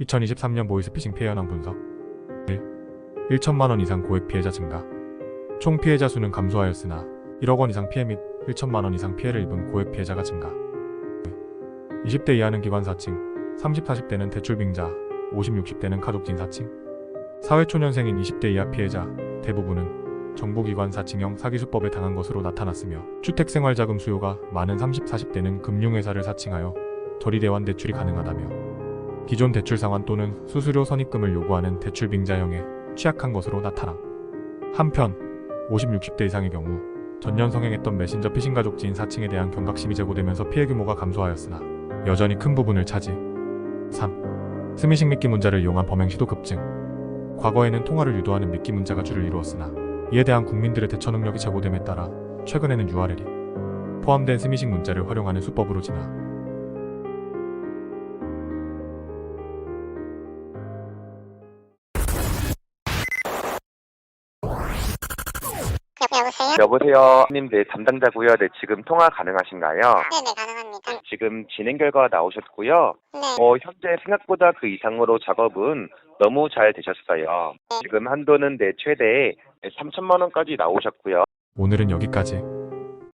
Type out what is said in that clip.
2023년 보이스피싱 피해 현황 분석. 1. 1천만 원 이상 고액 피해자 증가. 총 피해자 수는 감소하였으나 1억 원 이상 피해 및 1천만 원 이상 피해를 입은 고액 피해자가 증가. 20대 이하는 기관 사칭 30, 40대는 대출 빙자 50, 60대는 가족진 사칭. 사회초년생인 20대 이하 피해자 대부분은 정부기관 사칭형 사기수법에 당한 것으로 나타났으며 주택생활자금 수요가 많은 30, 40대는 금융회사를 사칭하여 저리대환 대출이 가능하다며 기존 대출 상환 또는 수수료 선입금을 요구하는 대출 빙자형에 취약한 것으로 나타나. 한편 50, 60대 이상의 경우 전년 성행했던 메신저 피싱 가족지인 사칭에 대한 경각심이 제고되면서 피해 규모가 감소하였으나 여전히 큰 부분을 차지. 3. 스미싱 미끼 문자를 이용한 범행 시도 급증. 과거에는 통화를 유도하는 미끼 문자가 주를 이루었으나 이에 대한 국민들의 대처 능력이 제고됨에 따라 최근에는 URL이 포함된 스미싱 문자를 활용하는 수법으로 진화 여보세요? 여보세요. 님, 네, 담당자고요. 네, 지금 통화 가능하신가요? 네네 가능합니다. 지금 진행 결과 나오셨고요. 네. 어, 현재 생각보다 그 이상으로 작업은 너무 잘 되셨어요. 지금 한도는 네, 최대 3천만 원까지 나오셨고요. 오늘은 여기까지